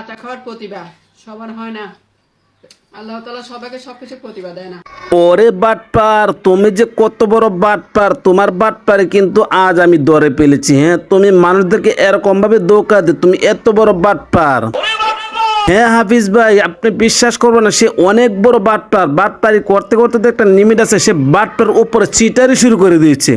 কাঁচা খাওয়ার প্রতিভা সবার হয় না। আল্লাহ তালা সবাইকে সবকিছু প্রতিভা দেয় না। ওরে বাটপার তুমি যে কত বড় বাটপার তোমার বাটপারে কিন্তু আজ আমি দরে পেলেছি হ্যাঁ? তুমি মানুষদেরকে এরকম ভাবে ধোকা দে তুমি এত বড় বাটপার। হ্যাঁ হাফিজ ভাই আপনি বিশ্বাস করবেন না সে অনেক বড় বাটপার। বাটপারি করতে করতে তো একটা লিমিট আছে সে বাটপার উপরে চিটারি শুরু করে দিয়েছে।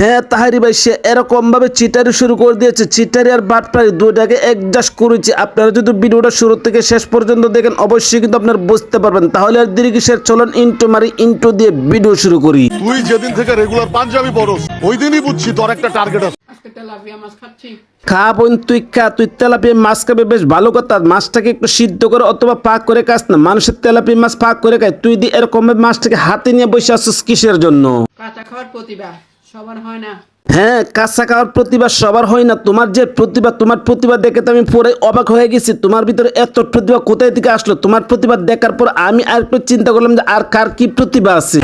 হ্যাঁ তাহারি ভাই সে এরকম ভাবে চিটারি শুরু করে দিয়েছে। চিটারি আর বাটপারি দুইটাকে একজাস্ট করেছে। আপনারা যদি ভিডিওটা শুরু থেকে শেষ পর্যন্ত দেখেন অবশ্যই কিন্তু আপনারা বুঝতে পারবেন। তাহলে আর দীর্ঘ শেষ চলুন ইন্টু মারি ইন্টু দিয়ে ভিডিও শুরু করি। তুই যেদিন থেকে রেগুলার পাঞ্জাবি পরস ওই দিনই বুঝছি তোর একটা টার্গেট আছে। আজকে তেলাপিয়া মাছ খাচ্ছি। খা বোন তুই খা তুই তেলাপিয়া মাছ খাবে বেশ ভালো কথা। মাছটাকে একটু সিদ্ধ করে অথবা পাক করে খাস না। মানুষের তেলাপিয়া মাছ পাক করে খায়। তুই দি এরকম মাছটাকে হাতে নিয়ে বসে আসছিস কিসের জন্য? কাঁচা খাওয়ার প্রতিভা। সবার হয় না। হ্যাঁ কাঁচা খাওয়ার প্রতিভা সবার হয় না। তোমার যে প্রতিভা তোমার প্রতিভা দেখে তো আমি পুরো অবাক হয়ে গেছি। তোমার ভিতরে এত প্রতিভা কোথায় থেকে আসলো? তোমার প্রতিভা দেখার পর আমি আর একটু চিন্তা করলাম যে আর কার কি প্রতিভা আছে?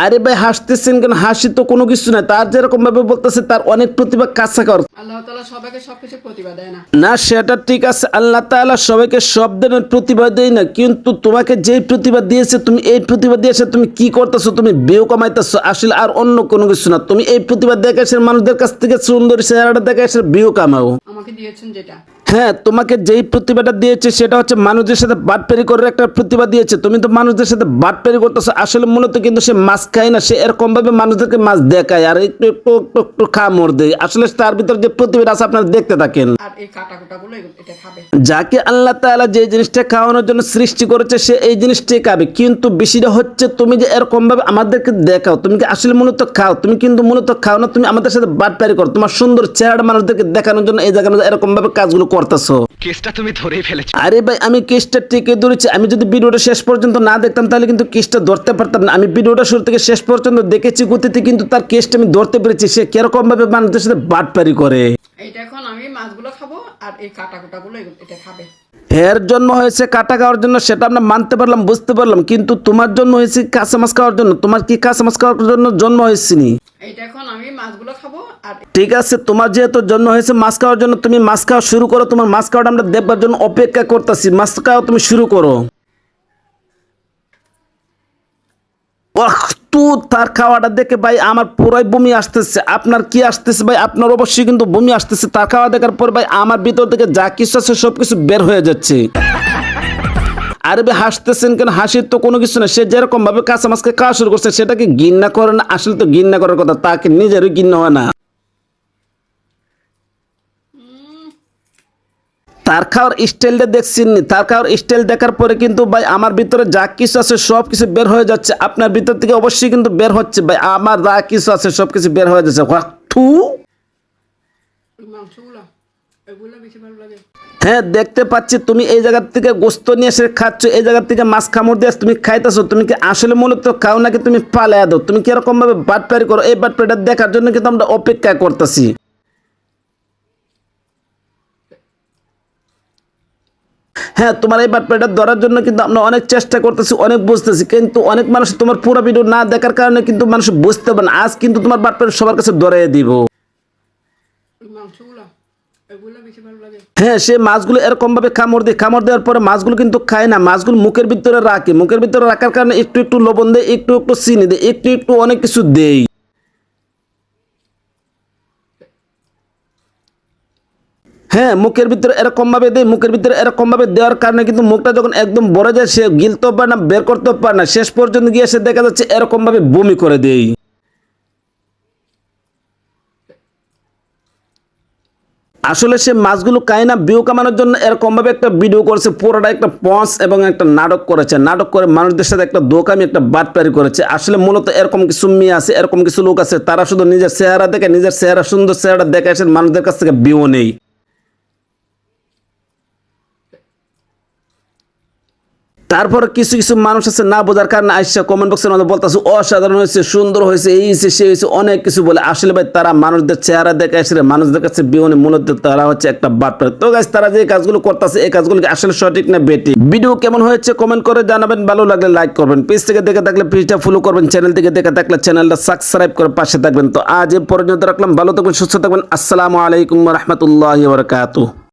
আরে ভাই হাসতেছেন কেন? হাসি তো কোনো কিছু না। তার যেরকম ভাবে বলতেছে তার অনেক প্রতিভা কাঁচা খাওয়ার আল্লাহ তালা সবাইকে সবকিছু প্রতিভা দেয় না। না সেটা ঠিক আছে। আল্লাহ তাআলা সবাইকে সব ধরনের প্রতিভা দেয় না। কিন্তু তোমাকে যেই প্রতিভা দিয়েছে তুমি এই প্রতিভা দিয়েছে তুমি কি করতেছো? তুমি বেউ কমাইতেছো। আসলে আর অন্য কোনো কিছু না। তুমি এই প্রতিভা দেখে মানুষদের কাছ থেকে সুন্দর চেহারাটা দেখে এসে বিয়ে কামাও। আমাকে দিয়েছেন যেটা। হ্যাঁ তোমাকে যেই প্রতিভাটা দিয়েছে সেটা হচ্ছে মানুষদের সাথে বাটপেরি করার একটা প্রতিভা দিয়েছে। তুমি তো মানুষদের সাথে বাটপেরি করতেছো আসলে মূলত কিন্তু সে মাছ খায় না সে এরকম ভাবে মানুষদেরকে মাছ দেখায় আর একটু একটু একটু একটু খা মর দেয়। আসলে তার ভিতরে যে প্রতিভাটা আছে আপনারা দেখতে থাকেন। যাকে আল্লাহ তাআলা যে জিনিসটা খাওয়ানোর জন্য সৃষ্টি করেছে সে এই জিনিসটাই খাবে। কিন্তু বেশিটা হচ্ছে তুমি যে এরকম ভাবে আমাদেরকে দেখাও তুমি কি আসলে মূলত খাও? তুমি কিন্তু মূলত খাও না তুমি আমাদের সাথে বাটপারি করো। তোমার সুন্দর চেহারা মানুষদেরকে দেখানোর জন্য এই জায়গায় এরকম ভাবে কাজগুলো করতেছো? কেসটা তুমি ধরেই ফেলেছো। আরে ভাই আমি কেসটা টিকে ধরেছি। আমি যদি ভিডিওটা শেষ পর্যন্ত না দেখতাম তাহলে কিন্তু কেসটা ধরতে পারতাম না। আমি ভিডিওটা শুরু থেকে শেষ পর্যন্ত দেখেছি গতিতে কিন্তু তার কেসটা আমি ধরতে পেরেছি। সে কীরকম ভাবে মানুষের সাথে বাটপারি করে? এইটা এখন আমি মাছগুলো খাব আর এই কাটা কুটা গুলো এটা খাবে। এর জন্ম হয়েছে কাটা খাওয়ার জন্য সেটা আমরা মানতে পারলাম বুঝতে পারলাম কিন্তু তোমার জন্ম হয়েছে কাঁচা মাছ খাওয়ার জন্য তোমার কি কাঁচা মাছ খাওয়ার জন্য জন্ম হয়েছে নি এখন আমি মাছগুলো খাব ঠিক আছে তোমার যেহেতু জন্ম হয়েছে মাছ খাওয়ার জন্য তুমি মাছ খাওয়া শুরু করো তোমার মাছ খাওয়াটা আমরা দেখবার জন্য অপেক্ষা করতেছি মাছ খাওয়া তুমি শুরু করো। তু তার খাওয়াটা দেখে ভাই আমার পুরাই বমি আসতেছে। আপনার কি আসতেছে ভাই? আপনার অবশ্যই কিন্তু বমি আসতেছে। তার খাওয়া দেখার পর ভাই আমার ভিতর থেকে যা কিছু আছে সব কিছু বের হয়ে যাচ্ছে। আরে ভাই, হাসতেছেন কেন? হাসির তো কোনো কিছু না সে যেরকম ভাবে কাঁচা মাছকে খাওয়া শুরু করছে সেটাকে গিন্না করে না? আসলে তো ঘিন্না করার কথা, তাকে নিজেরই ঘিন্না হয় না। তার খাওয়ার স্টাইলটা দেখছেন নি তার খাওয়ার স্টাইল দেখার পরে কিন্তু ভাই আমার ভিতরে যা কিছু আছে, সব কিছু বের হয়ে যাচ্ছে। আপনার ভিতর থেকে অবশ্যই কিন্তু বের হচ্ছে ভাই। আমার যা কিছু আছে, সব কিছু বের হয়ে যাচ্ছে। হ্যাঁ দেখতে পাচ্ছি। তুমি এই জায়গা থেকে গোস্ত নিয়ে এসে খাচ্ছ, এই জায়গা থেকে মাছ খামড় দিয়ে তুমি খাইতেছো। তুমি কি আসলে মূলত খাও নাকি তুমি পালায়া দাও? তুমি কীরকম ভাবে বাটপারি করো? এই বাটপারিটা দেখার জন্য কিন্তু আমরা অপেক্ষা করতেছি। হ্যাঁ তোমার এই বাটপারিটা ধরার জন্য কিন্তু আমরা অনেক চেষ্টা করতেছি অনেক বুঝতেছি। কিন্তু অনেক মানুষ তোমার পুরো ভিডিও না দেখার কারণে কিন্তু মানুষ বুঝতে পারে না। আজ কিন্তু তোমার বাটপারি সবার কাছে ধরাই দিব। হ্যাঁ সে মাছগুলো এরকম ভাবে কামড় দিয়ে কামড় দেওয়ার পরে মাছগুলো কিন্তু খায় না। মাছগুলো মুখের ভিতরে রাখে। মুখের ভিতরে রাখার কারণে একটু একটু লবণ দেয় একটু একটু চিনি দেয় একটু একটু অনেক কিছু দেই হ্যাঁ মুখের ভিতরে এরকম ভাবে দেয় মুখের ভিতরে এরকম ভাবে দেওয়ার কারণে কিন্তু মুখটা যখন একদম বড় যায়, সে গিলতেও পারে না, বের করতেও পারে না। শেষ পর্যন্ত গিয়ে সে দেখা যাচ্ছে এরকম ভাবে বমি করে দেয় আসলে সে মাছগুলো খায় না, ভিউ কামানোর জন্য এরকম ভাবে একটা ভিডিও করেছে, পুরোটা একটা পঞ্চ এবং একটা নাটক করেছে। নাটক করে মানুষদের সাথে একটা দোকামি, একটা বাটপারি করেছে। আসলে মূলত এরকম কিছু মেয়ে আছে, এরকম কিছু লোক আছে, তারা শুধু নিজের চেহারা দেখে, নিজের চেহারা, সুন্দর চেহারা দেখে এসে মানুষদের কাছ থেকে ভিউ নেই। তারপর কিছু কিছু মানুষ আছে, না বোঝার কারণে আইসা কমেন্ট বক্সের মধ্যে বলতেছে, অসাধারণ হয়েছে, সুন্দর হয়েছে, এই হয়েছে সে হয়েছে, অনেক কিছু বলে। আসলে ভাই, তারা মানুষদের চেহারা দেখে আসলে মানুষদের কাছে বিহনে মূলত তারা হচ্ছে একটা বাটপার। তো গাছ তারা যে কাজগুলো করতেছে, এই কাজগুলো আসলে সঠিক না বেটি ভিডিও কেমন হয়েছে কমেন্ট করে জানাবেন, ভালো লাগলে লাইক করবেন। পেজ থেকে দেখে থাকলে পেজটা ফলো করবেন চ্যানেল থেকে দেখে থাকলে চ্যানেলটা সাবস্ক্রাইব করে পাশে থাকবেন। তো আজ এ পর্যন্ত রাখলাম, ভালো থাকবেন, সুস্থ থাকবেন। আসসালামু আলাইকুম রহমতুল্লাহ বরকাতু